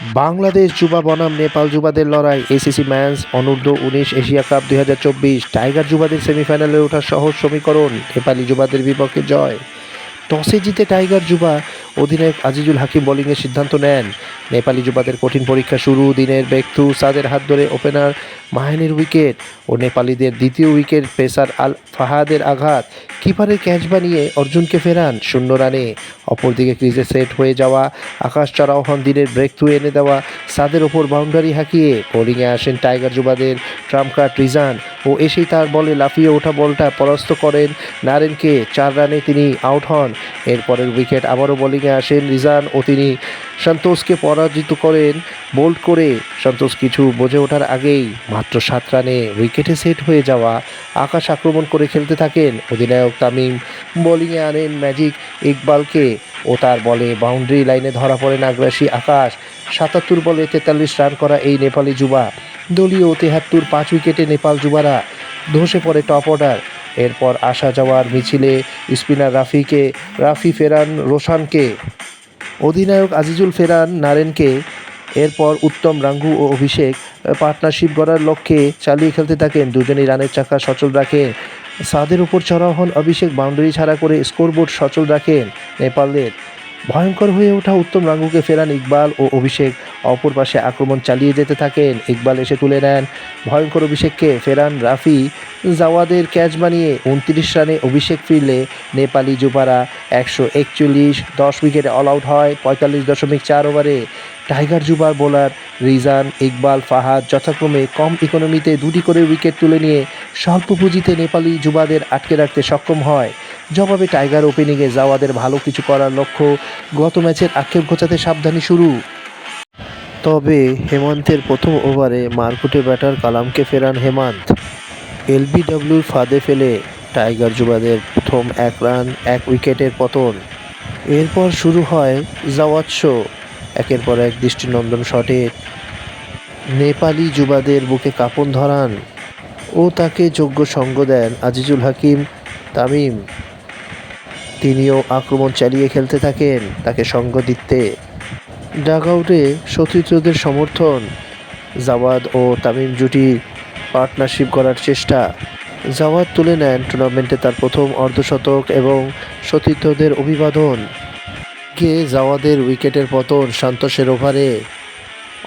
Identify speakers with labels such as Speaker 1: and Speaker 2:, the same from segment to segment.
Speaker 1: বাংলাদেশ যুবা বনাম নেপাল যুবাদের লড়াই এসিসি ম্যানস অনূর্ধ্ব উনিশ এশিয়া কাপ দুই হাজার চব্বিশ, টাইগার যুবাদের সেমিফাইনালে ওঠার সহজ সমীকরণ, নেপালি যুবাদের বিপক্ষে জয়। টসে জিতে টাইগার যুবা অধিনায়ক আজিজুল হাকিম বোলিংয়ের সিদ্ধান্ত নেন। নেপালি যুবাদের কঠিন পরীক্ষা শুরু দিনের বেকথু সাদের হাত ধরে ওপেনার মাহিনের উইকেট ও নেপালিদের দ্বিতীয় উইকেট পেসার আল ফাহাদের আঘাত। কিপারের ক্যাচ বানিয়ে অর্জুনকে ফেরান শূন্য রানে। অপরদিকে ক্রিজে সেট হয়ে যাওয়া আকাশ চড়াও হন দিনের ব্রেক থ্রু এনে দেওয়া সাদের ওপর বাউন্ডারি হাঁকিয়ে। বোলিংয়ে আসেন টাইগার যুবাদের ট্রাম্প কার্ড রিজান। ও এসেই তার বলে লাফিয়ে ওঠা বলটা পরাস্ত করেন নারেনকে। চার রানে তিনি আউট হন। এরপরের উইকেট আবারও বোলিংয়ে আসেন রিজান ও তিনি সন্তোষকে পরাজিত করেন বোল্ড করে। সন্তোষ কিছু বোঝে ওঠার আগেই মাত্র সাত রানে উইকেটে সেট হয়ে যাওয়া আকাশ আক্রমণ করে খেলতে থাকেন অধিনায়ক তামিম। বোলিংয়ে আনেন ম্যাজিক ইকবালকে ও তার বলে বাউন্ডারি লাইনে ধরা পড়েন আগ্রাসী আকাশ। সাতাত্তর বলে তেতাল্লিশ রান করা এই নেপালি যুবা। দলীয় তেহাত্তর পাঁচ উইকেটে নেপাল যুবারা ধসে পড়ে টপ অর্ডার। এরপর আসা যাওয়ার মিছিলে স্পিনার রাফিকে, রাফি ফেরান রোশানকে, অধিনায়ক আজিজুল ফেরান নারেনকে, এরপর উত্তম রাঙ্গু ও অভিষেক পার্টনারশিপ গড়ার লক্ষ্যে চালিয়ে খেলতে থাকেন। দুজনেই রানের চাকা সচল রাখেন সাদের উপর চড়াও হন অভিষেক, বাউন্ডারি ছাড়া করে স্কোরবোর্ড সচল রাখেন নেপালের ভয়ঙ্কর হয়ে ওঠা উত্তম রাঙ্গুকে ফেরান ইকবাল ও অভিষেক। অপর পাশে আক্রমণ চালিয়ে যেতে থাকেন। ইকবাল এসে তুলে নেন। ভয়ঙ্কর অভিষেককে ফেরান রাফি। জাওয়াদের ক্যাচ বানিয়ে উনত্রিশ রানে অভিষেক ফিরলে নেপালি যুবারা একশো একচল্লিশ, দশ উইকেটে অল আউট হয়। পঁয়তাল্লিশ দশমিক চার ওভারে টাইগার যুবার বোলার রিজান ইকবাল ফাহাদ যথাক্রমে কম ইকোনমিতে দুটি করে উইকেট তুলে নিয়ে স্বল্প পুঁজিতে নেপালি যুবাদের আটকে রাখতে সক্ষম হয়। জবাবে টাইগার ওপেনিংয়ে জাওয়াদের ভালো কিছু করার লক্ষ্য গত ম্যাচের আক্ষেপ ঘোচাতে সাবধানী শুরু। তবে হেমন্তের প্রথম ওভারে মারকুটে ব্যাটার কালামকে ফেরান হেমন্ত। এলবিডব্লিউর ফাঁদে ফেলে টাইগার যুবাদের প্রথম এক রান, এক উইকেটের পতন। এরপর শুরু হয় জাওয়াত শো, একের পর এক দৃষ্টিনন্দন শটে। নেপালি যুবাদের বুকে কাঁপন ধরান ও তাকে যোগ্য সঙ্গ দেন আজিজুল হাকিম, তামিম। তিনিও আক্রমণ চালিয়ে খেলতে থাকেন তাকে সঙ্গ দিতে। ডাগ আউটে সতীর্থদের সমর্থন, জাওয়াদ ও তামিম জুটি পার্টনারশিপ করার চেষ্টা। জাওয়াদ তুলে নেন টুর্নামেন্টে তার প্রথম অর্ধশতক এবং সতীর্থদের অভিবাদন। কে জাওয়াদের উইকেটের পতন সান্তোষের ওভারে।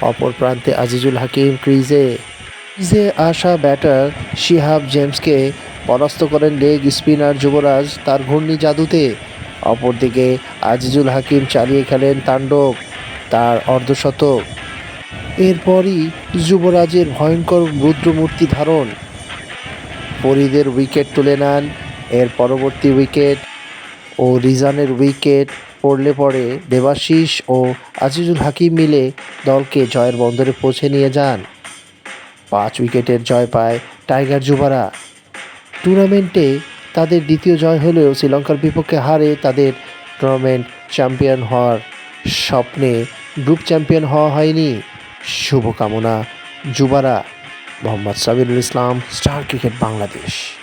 Speaker 1: অপর প্রান্তে আজিজুল হাকিম ক্রিজে। ক্রিজে আসা ব্যাটার শিহাব জেমসকে পরাস্ত করেন লেগ স্পিনার যুবরাজ, তার ঘূর্ণি জাদুতে। অপরদিকে আজিজুল হাকিম চালিয়ে খেলেন তাণ্ডব, তার অর্ধশতক। এরপরই যুবরাজের ভয়ঙ্কর রুদ্রমূর্তি ধারণ। পরিদের উইকেট তুলে নেন, এর পরবর্তী উইকেট ও রিজানের উইকেট পড়লে পরে দেবাশিস ও আজিজুল হাকিম মিলে দলকে জয়ের বন্দরে পৌঁছে নিয়ে যান। পাঁচ উইকেটের জয় পায় টাইগার যুবারা টুর্নামেন্টে তাদের দ্বিতীয় জয় হলেও শ্রীলঙ্কার বিপক্ষে হারে তাদের টুর্নামেন্ট চ্যাম্পিয়ন হওয়ার স্বপ্নে গ্রুপ চ্যাম্পিয়ন হওয়া হয়নি। শুভকামনা যুবারা মোহাম্মদ সাবিরুল ইসলাম, স্টার ক্রিকেট বাংলাদেশ।